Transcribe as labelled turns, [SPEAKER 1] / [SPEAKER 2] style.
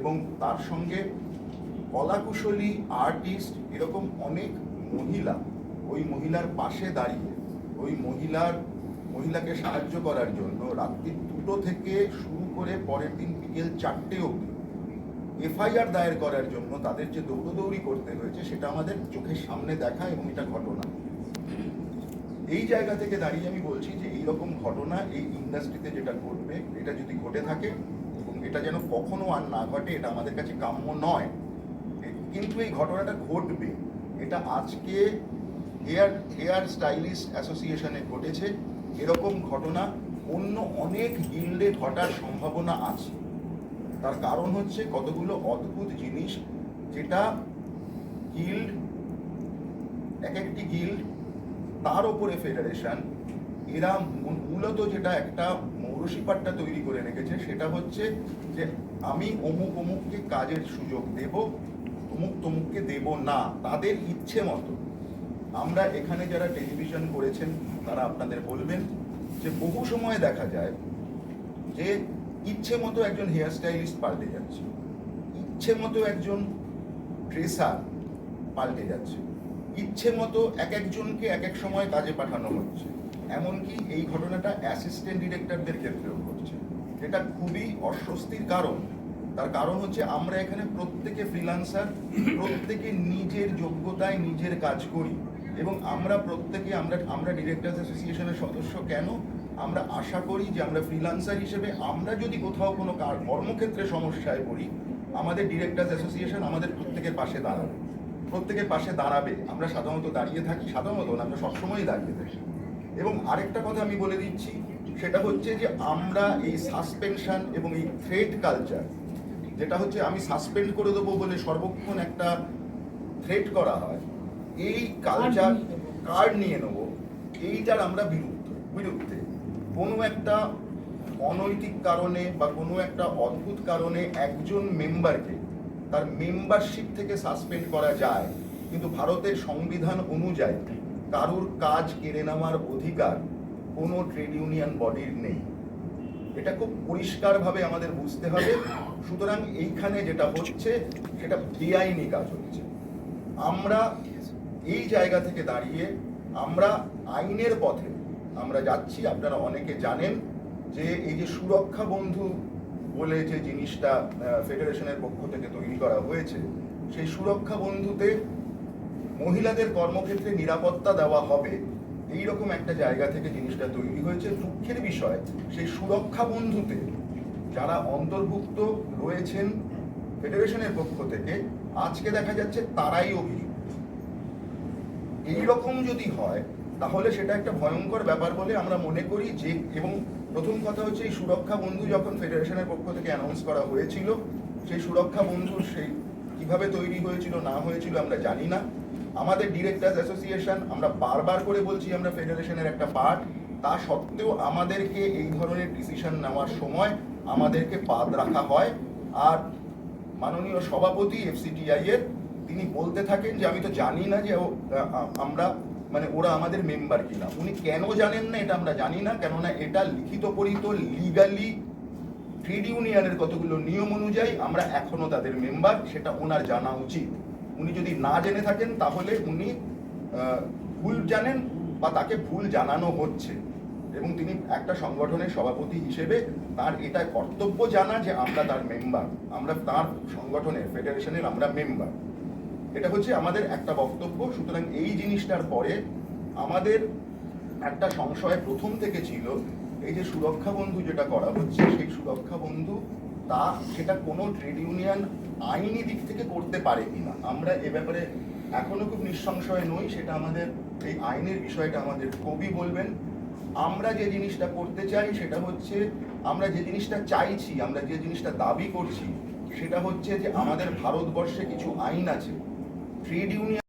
[SPEAKER 1] এবং তার সঙ্গে কলাকুশলী আর্টিস্ট এরকম অনেক মহিলা, ওই মহিলার পাশে দাঁড়িয়ে, ওই মহিলার, মহিলাকে সাহায্য করার জন্য রাত্রি দুটো থেকে শুরু করে পরের দিন বিকেল চারটে অবধি এফআইআর দায়ের করার জন্য তাদের যে দৌড়দৌড়ি করতে হয়েছে সেটা আমাদের চোখের সামনে দেখা এবং এটা ঘটনা। এই জায়গা থেকে দাঁড়িয়ে আমি বলছি যে এইরকম ঘটনা এই ইন্ডাস্ট্রিতে যেটা ঘটবে, এটা যদি ঘটে থাকে এটা যেন কখনো আর না ঘটে, এটা আমাদের কাছে কাম্য নয়। কিন্তু এই ঘটনাটা ঘটবে। এটা আজকে হেয়ার হেয়ার স্টাইলিস্ট অ্যাসোসিয়েশনে ঘটেছে। এরকম ঘটনা অন্য অনেক গিল্ডে ঘটার সম্ভাবনা আছে। তার কারণ হচ্ছে কতগুলো অদ্ভুত জিনিস, যেটা গিল্ড, এক একটি গিল্ড, তার ওপরে ফেডারেশন এরা মূলত যেটা একটা মৌরসিপাট্টা তৈরি করে রেখেছে সেটা হচ্ছে যে আমি অমুক অমুককে কাজের সুযোগ দেব, অমুক তমুককে দেব না, তাদের ইচ্ছে মতো। আমরা এখানে যারা টেলিভিশন করেছেন, তারা আপনাদের বলবেন যে বহু সময় দেখা যায় যে ইচ্ছে মতো একজন হেয়ার স্টাইলিস্ট পাল্টে যাচ্ছে। ইচ্ছে মতো একজন ড্রেসার পাল্টে যাচ্ছে। ইচ্ছে মতো এক একজনকে এক এক সময় কাজে পাঠানো হচ্ছে। এমনকি এই ঘটনাটা অ্যাসিস্ট্যান্ট ডিরেক্টরদের ক্ষেত্রেও ঘটছে। এটা খুবই অস্বস্তির কারণ। তার কারণ হচ্ছে আমরা এখানে প্রত্যেকে ফ্রিলান্সার প্রত্যেকে নিজের যোগ্যতায় নিজের কাজ করি। এবং আমরা প্রত্যেকে, আমরা আমরা ডিরেক্টর্স অ্যাসোসিয়েশনের সদস্য কেন? আমরা আশা করি যে আমরা ফ্রিলান্সার হিসেবে আমরা যদি কোথাও কোনো কার- কর্মক্ষেত্রে সমস্যায় পড়ি, আমাদের ডিরেক্টর্স অ্যাসোসিয়েশন আমাদের প্রত্যেকের পাশে দাঁড়াবে। প্রত্যেকের পাশে দাঁড়াবে। আমরা সাধারণত দাঁড়িয়ে থাকি, সাধারণত আমরা সবসময়ই দাঁড়িয়ে থাকি। এবং আরেকটা কথা আমি বলে দিচ্ছি, সেটা হচ্ছে যে আমরা এই সাসপেনশন এবং এই থ্রেড কালচার যেটা হচ্ছে আমি সাসপেন্ড করে দেবো বলে সর্বক্ষণ একটা থ্রেট করা হয়, এই কালচার কার্ড নিয়ে নেব? এইটার আমরা বিরুদ্ধ, বিরুদ্ধে। কোনো একটা অনৈতিক কারণে বা কোনো একটা অদ্ভুত কারণে একজন মেম্বারকে তার মেম্বারশিপ থেকে সাসপেন্ড করা যায়, কিন্তু ভারতের সংবিধান অনুযায়ী কারুর কাজ কেড়ে নেওয়ার অধিকার কোনো ট্রেড ইউনিয়ন বডির নেই। এটা খুব পরিষ্কারভাবে আমাদের বুঝতে হবে। সুতরাং এইখানে যেটা হচ্ছে, সেটা বেআইনি কাজ হচ্ছে। আমরা এই জায়গা থেকে দাঁড়িয়ে আমরা আইনের পথে, আমরা যাচ্ছি, আপনারা অনেকে জানেন যে এই যে সুরক্ষা বন্ধু বলে যে জিনিসটা ফেডারেশনের পক্ষ থেকে তৈরি করা হয়েছে, সেই সুরক্ষা বন্ধুতে মহিলাদের কর্মক্ষেত্রে নিরাপত্তা দেওয়া হবে। এই রকম একটা জায়গা থেকে জিনিসটা তৈরি হয়েছে। দুঃখের বিষয়, সেই সুরক্ষা বন্ধুতে যারা অন্তর্ভুক্ত রয়েছেন ফেডারেশনের পক্ষ থেকে, আজকে দেখা যাচ্ছে তারাই অভিযুক্ত। এই রকম যদি হয়, তাহলে সেটা একটা ভয়ঙ্কর ব্যাপার বলে আমরা মনে করি যে, এবং প্রথম কথা হচ্ছে এই সুরক্ষা বন্ধু যখন ফেডারেশনের পক্ষ থেকে অ্যানাউন্স করা হয়েছিল, সেই সুরক্ষা বন্ধুর সেই কীভাবে তৈরি হয়েছিল, না হয়েছিল আমরা জানি না। আমাদের ডিরেক্টর্স অ্যাসোসিয়েশন আমরা বারবার করে বলছি আমরা ফেডারেশনের একটা পার্ট তা সত্ত্বেও আমাদেরকে এই ধরনের ডিসিশন নেওয়ার সময় আমাদেরকে বাদ রাখা হয়। আর মাননীয় সভাপতি এফসিটিআই এর, তিনি বলতে থাকেন যে, আমি তো জানি না যে আমরা মানে ওরা আমাদের মেম্বার কিনা। উনি কেন জানেন না এটা আমরা জানি না, কেননা এটা লিখিত পরিত লিগালি ট্রেড ইউনিয়নের কতগুলো নিয়ম অনুযায়ী আমরা এখনও তাদের মেম্বার সেটা ওনার জানা উচিত। উনি যদি না জেনে থাকেন, তাহলে উনি ভুল জানেন বা তাকে ভুল জানানো হচ্ছে। এবং তিনি একটা সংগঠনের সভাপতি হিসেবে তার এটা কর্তব্য জানা যে আমরা তার মেম্বার আমরা তার সংগঠনের ফেডারেশনের আমরা মেম্বার এটা হচ্ছে আমাদের একটা বক্তব্য। সুতরাং এই জিনিসটার পরে আমাদের একটা সংশয় প্রথম থেকে ছিল, এই যে সুরক্ষা বন্ধু যেটা করা হচ্ছে, সেই সুরক্ষা বন্ধু তা সেটা কোনো ট্রেড ইউনিয়ন আইনি দিক থেকে করতে পারে কিনা। আমরা এ ব্যাপারে এখনও খুব নিঃসংশয় নই, সেটা আমাদের এই আইনের বিষয়টা আমাদের কবি বলবেন। আমরা যে জিনিসটা করতে চাই সেটা হচ্ছে আমরা যে জিনিসটা চাইছি, আমরা যে জিনিসটা দাবি করছি, সেটা হচ্ছে যে আমাদের ভারতবর্ষে কিছু আইন আছে। Trade union